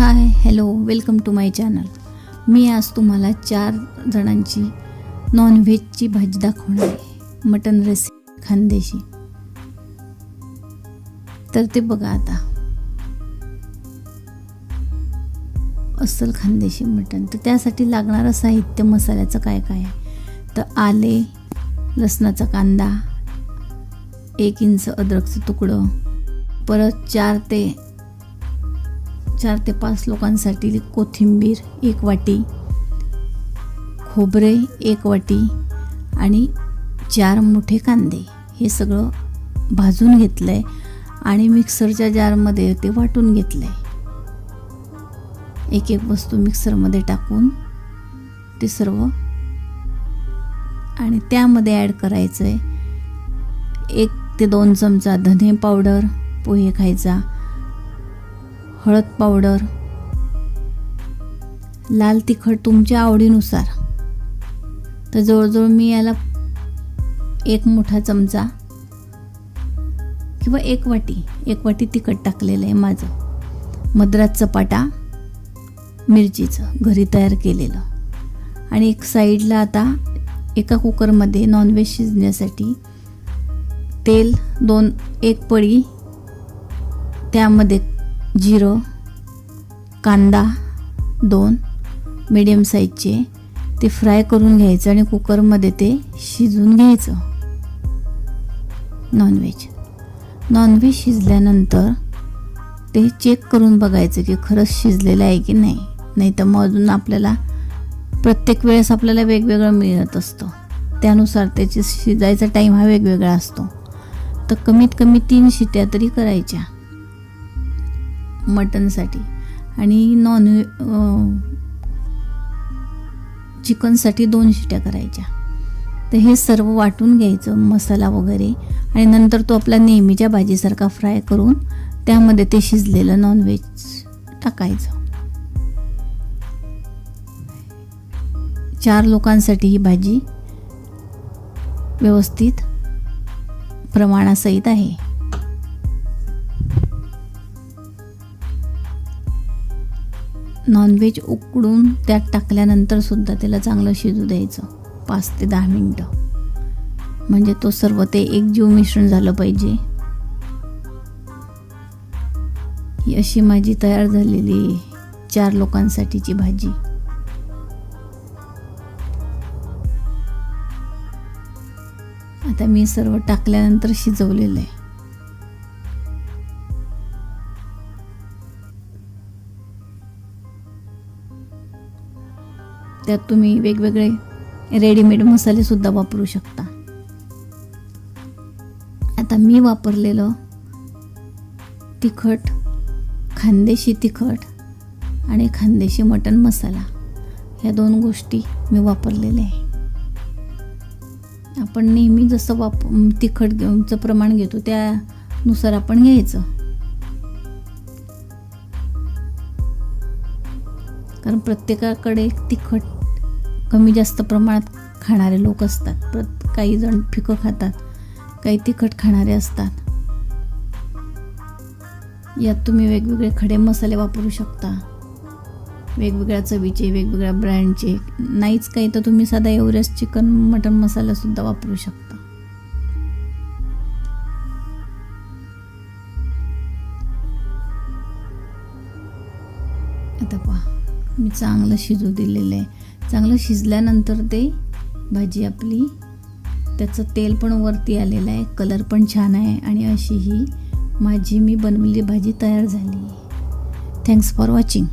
Hi hello welcome to my channel मी आज तुम्हाला चार जणांची नॉनव्हेजची भाजी दाखवणार आहे. Mutton recipe Khandeshi. तर ते बघा आता. अस्सल खानदेशी मटण. तर त्यासाठी लागणारं साहित्य मसाल्याचं काय काय आहे. तर आले लसणाचा कांदा एक इंच अद्रकचं तुकडं परत चार ते चार ते पाच लोकांसाठी कोथिंबीर एक वाटी खोबरे एक वाटी आणि चार मोठे कांदे. हे सगळं भाजून घेतलं आहे आणि मिक्सरच्या जारमध्ये ते वाटून घेतलं आहे एक एक वस्तू मिक्सरमध्ये टाकून ते सर्व आणि त्यामध्ये ॲड करायचं आहे एक ते दोन चमचा धने पावडर पोहे खायचा. हळद पावडर. लाल तिखट तुमच्या आवडीनुसार. तर जवळजवळ मी याला एक मोठा चमचा किंवा एक वाटी एक वाटी तिखट टाकलेलं आहे माझं. मद्रास चपाटा मिरचीचं घरी तयार केलेलं. आणि एक साईडला आता एका कुकरमध्ये नॉनव्हेज शिजण्यासाठी तेल दोन एक पळी त्यामध्ये जिरं कांदा दोन मीडियम साईजचे ते फ्राय करून घ्यायचं आणि कुकरमध्ये ते शिजून घ्यायचं. नॉनव्हेज नॉनव्हेज शिजल्यानंतर ते चेक करून बघायचं की खरंच शिजलेलं आहे की नाही. नाही तर मग अजून आपल्याला प्रत्येक वेळेस आपल्याला वेगवेगळं मिळत असतं. त्यानुसार त्याची शिजायचा टाईम हा वेगवेगळा असतो. तर कमीत कमी तीन शिट्या तरी करायच्या. मटनसाठी. आणि नॉन चिकनसाठी दोन शिट्या करायच्या. तर हे सर्व वाटून घ्यायचं मसाला वगैरे. आणि नंतर तो आपला नेहमीच्या भाजीसारखा फ्राय करून त्यामध्ये ते शिजलेलं नॉनव्हेज टाकायचं. चार लोकांसाठी ही भाजी व्यवस्थित प्रमाणासहित आहे. नॉनव्हेज उकडून त्यात टाकल्यानंतरसुद्धा त्याला चांगलं शिजू द्यायचं. पाच ते दहा मिनटं. म्हणजे तो सर्व ते एकजीव मिश्रण झालं पाहिजे. ही अशी माझी तयार झालेली चार लोकांसाठीची भाजी. आता मी सर्व टाकल्यानंतर शिजवलेलं आहे. त्यात तुम्ही वेगवेगळे रेडीमेड मसालेसुद्धा वापरू शकता. आता मी वापरलेलं तिखट खानदेशी तिखट आणि खानदेशी मटण मसाला ह्या दोन गोष्टी मी वापरलेल्या आहे. आपण नेहमी जसं वाप तिखटचं प्रमाण घेतो त्यानुसार आपण घ्यायचं. कारण प्रत्येकाकडे तिखट कमी जास्त प्रमाणात खाणारे लोक असतात. प्रत काही जण फिकं खातात काही तिखट खाणारे असतात. यात तुम्ही वेगवेगळे खडे मसाले वापरू शकता. वेगवेगळ्या चवीचे वेगवेगळ्या ब्रँडचे नाहीच काही तर तुम्ही साधा एव्हरेस्ट चिकन मटन मसालासुद्धा वापरू शकता. आता पहा. मी चांगलं शिजू दिलेलं आहे. चांगलं शिजल्यानंतर ते भाजी आपली त्याचं तेल पण वरती आलेलं आहे. कलर पण छान आहे आणि अशी ही माझी मी बनवलेली भाजी तयार झाली थँक्स फॉर वॉचिंग